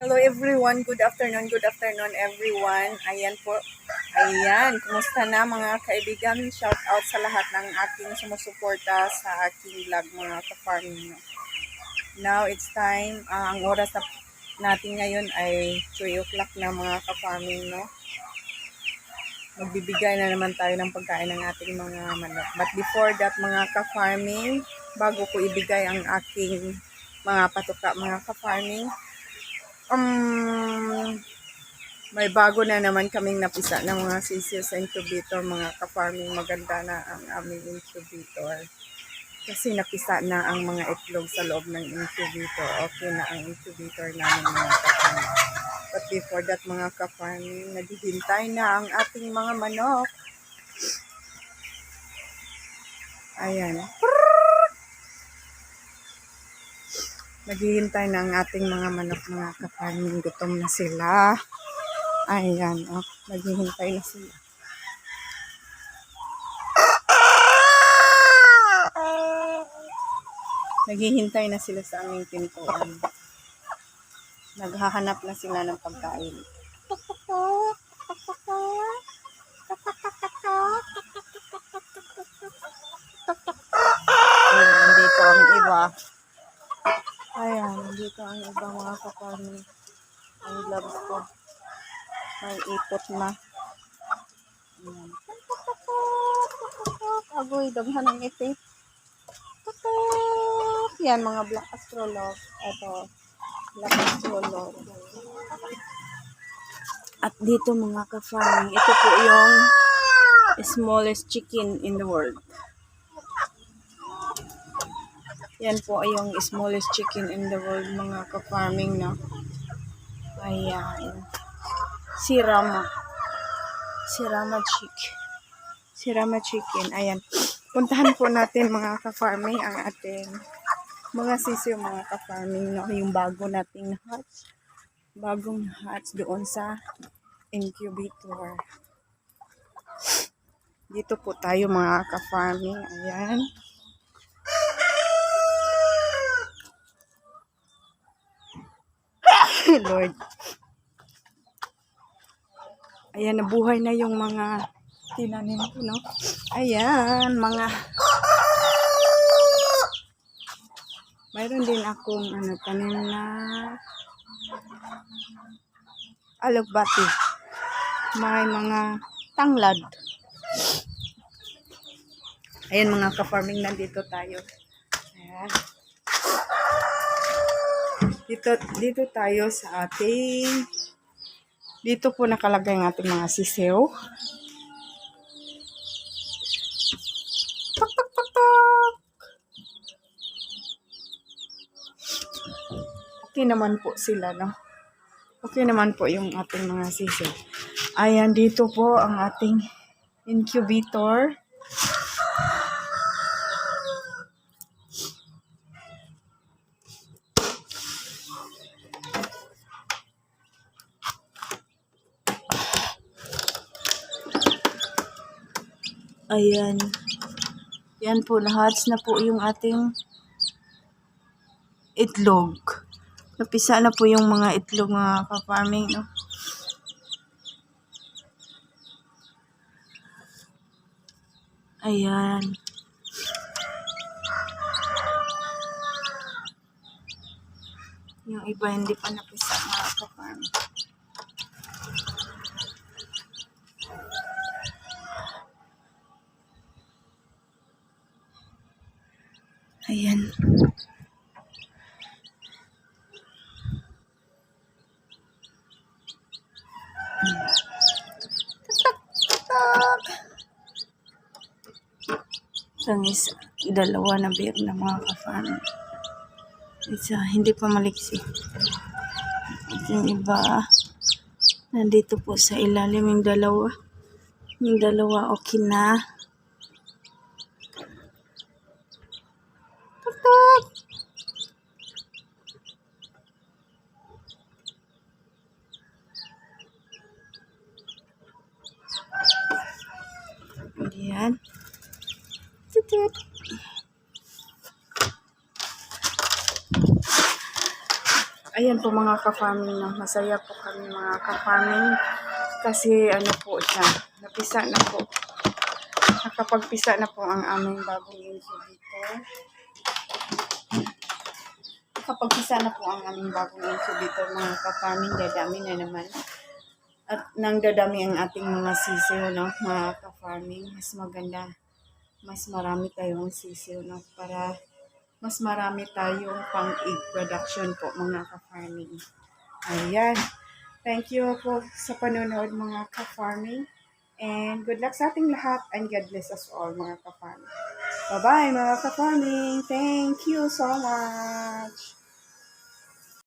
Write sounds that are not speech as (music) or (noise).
Hello everyone, good afternoon, good afternoon everyone. Ayan po, ayan, kumusta na mga kaibigan? Shout out sa lahat ng aking sumusuporta sa aking vlog mga ka-farming. Now it's time, ah, ang oras na natin ngayon ay 3 o'clock na mga ka-farming, no? Magbibigay na naman tayo ng pagkain ng ating mga manok. But before that mga ka-farming, bago ko ibigay ang aking mga patuka mga ka-farming, Um, may bago na naman kaming napisa ng mga sisiyo sa incubator, mga ka-farming. Maganda na ang aming incubator. Kasi napisa na ang mga itlog sa loob ng incubator. Okay na ang incubator namin mga ka-farming. But before that mga ka-farming, naghihintay na ang ating mga manok. Ayan. Naghihintay na ating mga manok, mga kapaning. Gutom na sila. Ayan, oh. Naghihintay na sila. Naghihintay na sila sa aming pintuan. Naghahanap na sila ng pagkain. Ayan, nandito ang iba. Ayan, dito ang ibang mga kapani. Ang gloves ko. May ipot na. Ayan. Agoy, daghan ng ipit. Tutok! Yan, mga black astrolog. Ito, black astrolog. At dito mga ka-farming, ito po yung smallest chicken in the world. Yan po ay yung smallest chicken in the world, mga ka-farming na. Ayan. Si Rama. Si Rama Chick. Si Rama Chicken. Ayan. Puntahan po natin mga ka-farming ang ating mga sisiyo mga ka-farming no? yung bago nating hatch. Bagong hatch doon sa incubator. Dito po tayo mga ka-farming. Ayan. (laughs) Lord. Ayan, nabuhay na yung mga tinanim ko, no? Ayan, mga... Mayroon din akong ano, tanim na alugbati. May mga tanglad. Ayan mga ka-farming, nandito tayo. Ayan. Dito, dito tayo sa ating, dito po nakalagay ang ating mga sisew. Tok, tok, tok, tok. Okay naman po sila, no? Okay naman po yung ating mga sisew. Ayan, dito po ang ating incubator. Ayan. Yan po, nahats na po yung ating itlog. Napisa na po yung mga itlog mga ka-farming, no? Ayan. Yung iba hindi pa napisa mga ka-farming. Ayan. Itong isa, dalawa na beer na mga ka-farm. Isa, hindi pa maliksi. Yung iba, nandito po sa ilalim yung dalawa. Yung dalawa, okay na. Tutok! Ayan. Tutut. ayan po mga ka-farming masaya po kami mga ka-farming kasi ano po siya, napisa na po. Nakapagpisa na po ang aming bagong incubator. Nakapagpisa na po ang aming bagong incubator mga ka-farming, dadami na naman. At nang dadami ang ating mga sisiw, no, mga ka-farming, mas maganda, mas marami tayong sisiw, no, para mas marami tayong pang-egg production po, mga ka-farming. Ayan. Thank you po sa panonood, mga ka-farming. And good luck sa ating lahat and God bless us all, mga ka-farming. Bye-bye, mga ka-farming. Thank you so much.